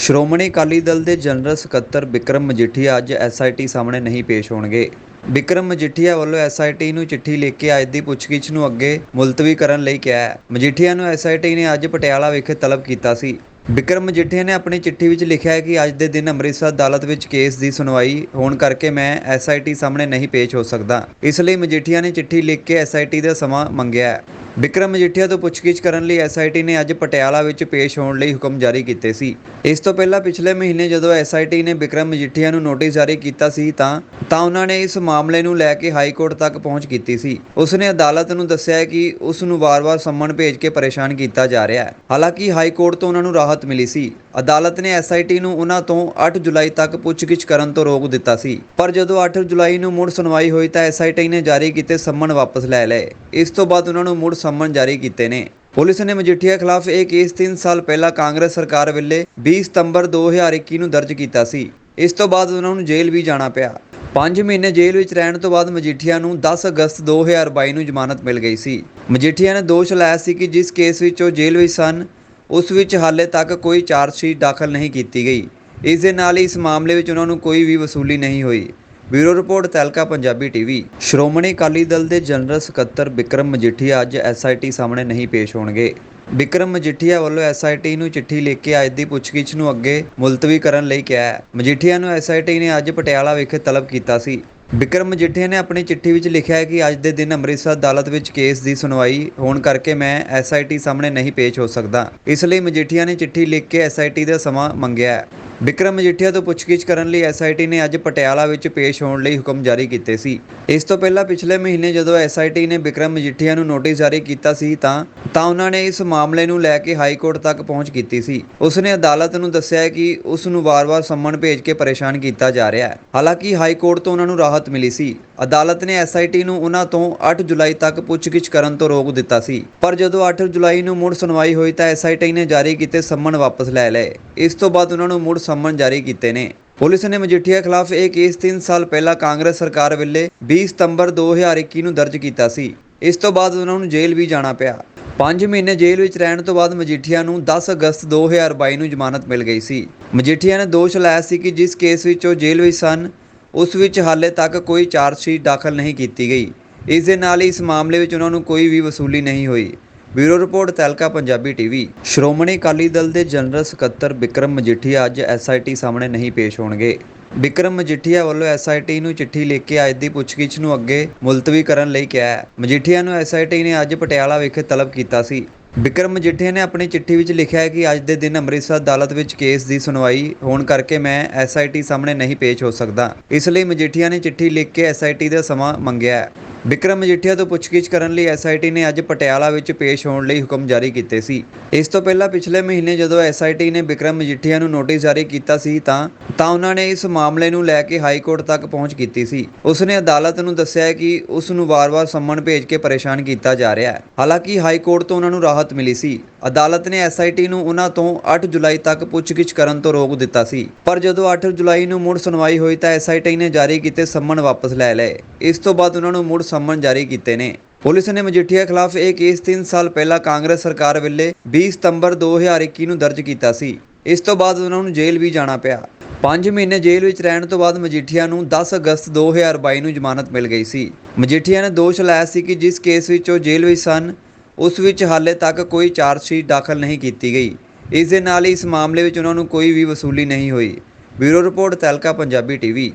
ਸ਼੍ਰੋਮਣੀ ਅਕਾਲੀ ਦਲ ਦੇ ਜਨਰਲ ਸਕੱਤਰ ਵਿਕਰਮ ਮਜੀਠੀਆ ਅੱਜ ਐਸਆਈਟੀ ਸਾਹਮਣੇ ਨਹੀਂ ਪੇਸ਼ ਹੋਣਗੇ। ਵਿਕਰਮ ਮਜੀਠੀਆ ਵੱਲੋਂ ਐਸਆਈਟੀ ਨੂੰ ਚਿੱਠੀ ਲਿਖ ਕੇ ਅੱਜ ਦੀ ਪੁੱਛਗਿੱਛ ਨੂੰ ਅੱਗੇ ਮੁਲਤਵੀ ਕਰਨ ਲਈ ਕਿਹਾ ਹੈ। ਮਜੀਠੀਆ ਨੂੰ ਐਸਆਈਟੀ ਨੇ ਅੱਜ ਪਟਿਆਲਾ ਵਿਖੇ ਤਲਬ ਕੀਤਾ ਸੀ। ਵਿਕਰਮ ਮਜੀਠੀਆ ਨੇ ਆਪਣੀ ਚਿੱਠੀ ਵਿੱਚ ਲਿਖਿਆ ਹੈ ਕਿ ਅੱਜ ਦੇ ਦਿਨ ਅੰਮ੍ਰਿਤਸਰ ਅਦਾਲਤ ਵਿੱਚ ਕੇਸ ਦੀ ਸੁਣਵਾਈ ਹੋਣ ਕਰਕੇ ਮੈਂ ਐਸਆਈਟੀ ਸਾਹਮਣੇ ਨਹੀਂ ਪੇਸ਼ ਹੋ ਸਕਦਾ। ਇਸ ਲਈ ਮਜੀਠੀਆ ਨੇ ਚਿੱਠੀ ਲਿਖ ਕੇ ਐਸਆਈਟੀ ਦਾ ਸਮਾਂ ਮੰਗਿਆ ਹੈ। ਵਿਕਰਮ ਮਜੀਠੀਆ ਤੋਂ ਪੁੱਛਗਿੱਛ ਕਰਨ ਲਈ ਐਸਆਈਟੀ ਨੇ ਅੱਜ ਪਟਿਆਲਾ ਵਿੱਚ ਪੇਸ਼ ਹੋਣ ਲਈ ਹੁਕਮ ਜਾਰੀ ਕੀਤੇ ਸੀ। ਇਸ ਤੋਂ ਪਹਿਲਾਂ ਪਿਛਲੇ ਮਹੀਨੇ ਜਦੋਂ ਐਸਆਈਟੀ ਨੇ ਵਿਕਰਮ ਮਜੀਠੀਆ ਨੂੰ ਨੋਟਿਸ ਜਾਰੀ ਕੀਤਾ ਸੀ ਤਾਂ ਤਾਂ ਉਹਨਾਂ ਨੇ ਇਸ ਮਾਮਲੇ ਨੂੰ ਲੈ ਕੇ ਹਾਈ ਕੋਰਟ ਤੱਕ ਪਹੁੰਚ ਕੀਤੀ ਸੀ। ਉਸ ਨੇ ਅਦਾਲਤ ਨੂੰ ਦੱਸਿਆ ਕਿ ਉਸ ਨੂੰ ਵਾਰ-ਵਾਰ ਸੰਮਨ ਭੇਜ ਕੇ ਪਰੇਸ਼ਾਨ ਕੀਤਾ ਜਾ ਰਿਹਾ ਹੈ। ਹਾਲਾਂਕਿ ਹਾਈ ਕੋਰਟ ਤੋਂ ਉਹਨਾਂ ਨੂੰ ਰਾਹਤ ਮਿਲੀ ਸੀ। ਅਦਾਲਤ ਨੇ ਐਸਆਈਟੀ ਨੂੰ ਉਹਨਾਂ ਤੋਂ 8 ਜੁਲਾਈ ਤੱਕ ਪੁੱਛਗਿੱਛ ਕਰਨ ਤੋਂ ਰੋਕ ਦਿੱਤਾ ਸੀ। ਪਰ ਜਦੋਂ 8 ਜੁਲਾਈ ਨੂੰ ਮੁੜ ਸੁਣਵਾਈ ਹੋਈ ਤਾਂ ਐਸਆਈਟੀ ਨੇ ਜਾਰੀ ਕੀਤੇ ਸੰਮਨ ਵਾਪਸ ਲੈ ਲਏ। ਇਸ ਤੋਂ ਬਾਅਦ ਉਹਨਾਂ ਨੂੰ ਮੁੜ ਸੰਮਨ ਜਾਰੀ ਕੀਤੇ ਨੇ। ਪੁਲਿਸ ਨੇ ਮਜੀਠੀਆ ਖਿਲਾਫ ਇਹ ਕੇਸ 3 ਸਾਲ ਪਹਿਲਾਂ ਕਾਂਗਰਸ ਸਰਕਾਰ ਵੇਲੇ 20 ਸਤੰਬਰ 2021 ਨੂੰ ਦਰਜ ਕੀਤਾ ਸੀ। ਇਸ ਤੋਂ ਬਾਅਦ ਉਹਨਾਂ ਨੂੰ ਜੇਲ੍ਹ ਵੀ ਜਾਣਾ ਪਿਆ। 5 ਮਹੀਨੇ ਜੇਲ੍ਹ ਵਿੱਚ ਰਹਿਣ ਤੋਂ ਬਾਅਦ ਮਜੀਠੀਆ ਨੂੰ 10 ਅਗਸਤ 2022 ਨੂੰ ਜ਼ਮਾਨਤ ਮਿਲ ਗਈ ਸੀ। ਮਜੀਠੀਆ ਨੇ ਦੋਸ਼ ਲਾਇਆ ਸੀ ਕਿ ਜਿਸ ਕੇਸ ਵਿੱਚ ਉਹ ਜੇਲ੍ਹ ਵਿੱਚ ਸਨ, ਉਸ ਵਿੱਚ ਹਾਲੇ ਤੱਕ ਕੋਈ ਚਾਰਜਸ਼ੀਟ ਦਾਖਲ ਨਹੀਂ ਕੀਤੀ ਗਈ। ਇਸ ਦੇ ਨਾਲ ਹੀ ਇਸ ਮਾਮਲੇ ਵਿੱਚ ਉਹਨਾਂ ਨੂੰ ਕੋਈ ਵੀ ਵਸੂਲੀ ਨਹੀਂ ਹੋਈ। Bureau report, Tehelka Punjabi TV. Shiromani Akali Dal ਦੇ ਜਨਰਲ ਸਕੱਤਰ ਵਿਕਰਮ ਮਜੀਠੀਆ ਅੱਜ ਐਸਆਈਟੀ ਸਾਹਮਣੇ ਨਹੀਂ ਪੇਸ਼ ਹੋਣਗੇ। ਵਿਕਰਮ ਮਜੀਠੀਆ ਵੱਲੋਂ ਐਸਆਈਟੀ ਨੂੰ ਚਿੱਠੀ ਲਿਖ ਕੇ ਅੱਜ ਦੀ ਪੁੱਛਗਿੱਛ ਨੂੰ ਅੱਗੇ ਮੁਲਤਵੀ ਕਰਨ ਲਈ ਕਿਹਾ ਹੈ। ਮਜੀਠੀਆ ਨੂੰ ਐਸਆਈਟੀ ਨੇ ਅੱਜ ਪਟਿਆਲਾ ਵਿਖੇ ਤਲਬ ਕੀਤਾ ਸੀ। ਵਿਕਰਮ ਮਜੀਠੀਆ ਨੇ ਆਪਣੀ ਚਿੱਠੀ ਵਿੱਚ ਲਿਖਿਆ ਹੈ ਕਿ ਅੱਜ ਦੇ ਦਿਨ ਅੰਮ੍ਰਿਤਸਰ ਅਦਾਲਤ ਵਿੱਚ ਕੇਸ ਦੀ ਸੁਣਵਾਈ ਹੋਣ ਕਰਕੇ ਮੈਂ ਐਸਆਈਟੀ ਸਾਹਮਣੇ ਨਹੀਂ ਪੇਸ਼ ਹੋ ਸਕਦਾ। ਇਸ ਲਈ ਮਜੀਠੀਆ ਨੇ ਚਿੱਠੀ ਲਿਖ ਕੇ ਐਸਆਈਟੀ ਦਾ ਸਮਾਂ ਮੰਗਿਆ ਹੈ। ਵਿਕਰਮ ਮਜੀਠੀਆ ਤੋਂ ਪੁੱਛਗਿੱਛ ਕਰਨ ਲਈ ਐਸਆਈਟੀ ਨੇ ਅੱਜ ਪਟਿਆਲਾ ਵਿੱਚ ਪੇਸ਼ ਹੋਣ ਲਈ ਹੁਕਮ ਜਾਰੀ ਕੀਤੇ ਸੀ। ਇਸ ਤੋਂ ਪਹਿਲਾਂ ਪਿਛਲੇ ਮਹੀਨੇ ਜਦੋਂ ਐਸਆਈਟੀ ਨੇ ਵਿਕਰਮ ਮਜੀਠੀਆ ਨੂੰ ਨੋਟਿਸ ਜਾਰੀ ਕੀਤਾ ਸੀ ਤਾਂ ਤਾਂ ਉਹਨਾਂ ਨੇ ਇਸ ਮਾਮਲੇ ਨੂੰ ਲੈ ਕੇ ਹਾਈ ਕੋਰਟ ਤੱਕ ਪਹੁੰਚ ਕੀਤੀ ਸੀ। ਉਸ ਨੇ ਅਦਾਲਤ ਨੂੰ ਦੱਸਿਆ ਕਿ ਉਸ ਨੂੰ ਵਾਰ-ਵਾਰ ਸੰਮਨ ਭੇਜ ਕੇ ਪਰੇਸ਼ਾਨ ਕੀਤਾ ਜਾ ਰਿਹਾ ਹੈ। ਹਾਲਾਂਕਿ ਹਾਈ ਕੋਰਟ ਤੋਂ ਉਹਨਾਂ ਨੂੰ ਰਾਹਤ ਮਿਲੀ ਸੀ। ਅਦਾਲਤ ਨੇ ਐਸਆਈਟੀ ਨੂੰ ਉਹਨਾਂ ਤੋਂ 8 ਜੁਲਾਈ ਤੱਕ ਪੁੱਛਗਿੱਛ ਕਰਨ ਤੋਂ ਰੋਕ ਦਿੱਤਾ ਸੀ। ਪਰ ਜਦੋਂ 8 ਜੁਲਾਈ ਨੂੰ ਮੁੜ ਸੁਣਵਾਈ ਹੋਈ ਤਾਂ ਐਸਆਈਟੀ ਨੇ ਜਾਰੀ ਕੀਤੇ ਸੰਮਨ ਵਾਪਸ ਲੈ ਲਏ। ਇਸ ਤੋਂ ਬਾਅਦ ਉਹਨਾਂ ਨੂੰ ਮੁੜ ਸੰਮਨ ਜਾਰੀ ਕੀਤੇ ਨੇ। ਪੁਲਿਸ ਨੇ ਮਜੀਠੀਆ ਖਿਲਾਫ ਇਹ ਕੇਸ 3 ਸਾਲ ਪਹਿਲਾਂ ਕਾਂਗਰਸ ਸਰਕਾਰ ਵੇਲੇ 20 ਸਤੰਬਰ 2021 ਨੂੰ ਦਰਜ ਕੀਤਾ ਸੀ। ਇਸ ਤੋਂ ਬਾਅਦ ਉਹਨਾਂ ਨੂੰ ਜੇਲ੍ਹ ਵੀ ਜਾਣਾ ਪਿਆ। 5 ਮਹੀਨੇ ਜੇਲ੍ਹ ਵਿੱਚ ਰਹਿਣ ਤੋਂ ਬਾਅਦ ਮਜੀਠੀਆ ਨੂੰ 10 ਅਗਸਤ 2022 ਨੂੰ ਜ਼ਮਾਨਤ ਮਿਲ ਗਈ ਸੀ। ਮਜੀਠੀਆ ਨੇ ਦੋਸ਼ ਲਾਇਆ ਸੀ ਕਿ ਜਿਸ ਕੇਸ ਵਿੱਚ ਉਹ ਜੇਲ੍ਹ ਵਿੱਚ ਸਨ, ਉਸ ਵਿੱਚ ਹਾਲੇ ਤੱਕ ਕੋਈ ਚਾਰਜਸ਼ੀਟ ਦਾਖਲ ਨਹੀਂ ਕੀਤੀ ਗਈ। ਇਸ ਦੇ ਨਾਲ ਹੀ ਇਸ ਮਾਮਲੇ ਵਿੱਚ ਉਹਨਾਂ ਨੂੰ ਕੋਈ ਵੀ ਵਸੂਲੀ ਨਹੀਂ ਹੋਈ। Bureau report Tehelka Punjabi TV. Shiromani Akali Dal ਦੇ ਜਨਰਲ ਸਕੱਤਰ ਵਿਕਰਮ ਮਜੀਠੀਆ ਅੱਜ ਐਸਆਈਟੀ ਸਾਹਮਣੇ ਨਹੀਂ ਪੇਸ਼ ਹੋਣਗੇ। ਵਿਕਰਮ ਮਜੀਠੀਆ ਵੱਲੋਂ ਐਸਆਈਟੀ ਨੂੰ ਚਿੱਠੀ ਲਿਖ ਕੇ ਅੱਜ ਦੀ ਪੁੱਛਗਿੱਛ ਨੂੰ ਅੱਗੇ ਮੁਲਤਵੀ ਕਰਨ ਲਈ ਕਿਹਾ ਹੈ। ਮਜੀਠੀਆ ਨੂੰ ਐਸਆਈਟੀ ਨੇ ਅੱਜ ਪਟਿਆਲਾ ਵਿਖੇ ਤਲਬ ਕੀਤਾ ਸੀ। ਵਿਕਰਮ ਮਜੀਠੀਆ ਨੇ ਆਪਣੀ ਚਿੱਠੀ ਵਿੱਚ ਲਿਖਿਆ ਹੈ ਕਿ ਅੱਜ ਦੇ ਦਿਨ ਅੰਮ੍ਰਿਤਸਰ ਅਦਾਲਤ ਵਿੱਚ ਕੇਸ ਦੀ ਸੁਣਵਾਈ ਹੋਣ ਕਰਕੇ ਮੈਂ ਐਸਆਈਟੀ ਸਾਹਮਣੇ ਨਹੀਂ ਪੇਸ਼ ਹੋ ਸਕਦਾ। ਇਸ ਲਈ ਮਜੀਠੀਆ ਨੇ ਚਿੱਠੀ ਲਿਖ ਕੇ ਐਸਆਈਟੀ ਦਾ ਸਮਾਂ ਮੰਗਿਆ ਹੈ। ਵਿਕਰਮ ਮਜੀਠੀਆ ਤੋਂ ਪੁੱਛਗਿੱਛ ਕਰਨ ਲਈ ਐਸਆਈਟੀ ਨੇ ਅੱਜ ਪਟਿਆਲਾ ਵਿੱਚ ਪੇਸ਼ ਹੋਣ ਲਈ ਹੁਕਮ ਜਾਰੀ ਕੀਤੇ ਸੀ। ਇਸ ਤੋਂ ਪਹਿਲਾਂ ਪਿਛਲੇ ਮਹੀਨੇ ਜਦੋਂ ਐਸਆਈਟੀ ਨੇ ਵਿਕਰਮ ਮਜੀਠੀਆ ਨੂੰ ਨੋਟਿਸ ਜਾਰੀ ਕੀਤਾ ਸੀ ਤਾਂ ਤਾਂ ਉਹਨਾਂ ਨੇ ਇਸ ਮਾਮਲੇ ਨੂੰ ਲੈ ਕੇ ਹਾਈ ਕੋਰਟ ਤੱਕ ਪਹੁੰਚ ਕੀਤੀ ਸੀ। ਉਸ ਨੇ ਅਦਾਲਤ ਨੂੰ ਦੱਸਿਆ ਕਿ ਉਸ ਨੂੰ ਵਾਰ-ਵਾਰ ਸੰਮਨ ਭੇਜ ਕੇ ਪਰੇਸ਼ਾਨ ਕੀਤਾ ਜਾ ਰਿਹਾ ਹੈ। ਹਾਲਾਂਕਿ ਹਾਈ ਕੋਰਟ ਤੋਂ ਉਹਨਾਂ ਨੂੰ ਰਾਹਤ ਮਿਲੀ ਸੀ। ਅਦਾਲਤ ਨੇ ਐਸਆਈਟੀ ਨੂੰ ਉਹਨਾਂ ਤੋਂ 8 ਜੁਲਾਈ ਤੱਕ ਪੁੱਛਗਿੱਛ ਕਰਨ ਤੋਂ ਰੋਕ ਦਿੱਤਾ ਸੀ। ਪਰ ਜਦੋਂ 8 ਜੁਲਾਈ ਨੂੰ ਮੁੜ ਸੁਣਵਾਈ ਹੋਈ ਤਾਂ ਐਸਆਈਟੀ ਨੇ ਜਾਰੀ ਕੀਤੇ ਸੰਮਨ ਵਾਪਸ ਲੈ ਲਏ। ਇਸ ਤੋਂ ਬਾਅਦ ਉਹਨਾਂ ਨੂੰ ਮੁੜ ਸੰਮਨ ਜਾਰੀ ਕੀਤੇ ਨੇ। ਪੁਲਿਸ ਨੇ ਮਜੀਠੀਆ ਖਿਲਾਫ ਇਹ ਕੇਸ 3 ਸਾਲ ਪਹਿਲਾਂ ਕਾਂਗਰਸ ਸਰਕਾਰ ਵੇਲੇ 20 ਸਤੰਬਰ 2021 ਨੂੰ ਦਰਜ ਕੀਤਾ ਸੀ। ਇਸ ਤੋਂ ਬਾਅਦ ਉਹਨਾਂ ਨੂੰ ਜੇਲ੍ਹ ਵੀ ਜਾਣਾ ਪਿਆ। 5 ਮਹੀਨੇ ਜੇਲ੍ਹ ਵਿੱਚ ਰਹਿਣ ਤੋਂ ਬਾਅਦ ਮਜੀਠੀਆ ਨੂੰ 10 ਅਗਸਤ 2022 ਨੂੰ ਜ਼ਮਾਨਤ ਮਿਲ ਗਈ ਸੀ। ਮਜੀਠੀਆ ਨੇ ਦੋਸ਼ ਲਾਇਆ ਸੀ ਕਿ ਜਿਸ ਕੇਸ ਵਿੱਚ ਉਹ ਜੇਲ੍ਹ ਵਿੱਚ ਸਨ, ਉਸ ਵਿੱਚ ਹਾਲੇ ਤੱਕ ਕੋਈ ਚਾਰਜਸ਼ੀਟ ਦਾਖਲ ਨਹੀਂ ਕੀਤੀ ਗਈ। ਇਸ ਦੇ ਨਾਲ ਹੀ ਇਸ ਮਾਮਲੇ ਵਿੱਚ ਉਹਨਾਂ ਨੂੰ ਕੋਈ ਵੀ ਵਸੂਲੀ ਨਹੀਂ ਹੋਈ। Bureau report Tehelka Punjabi TV.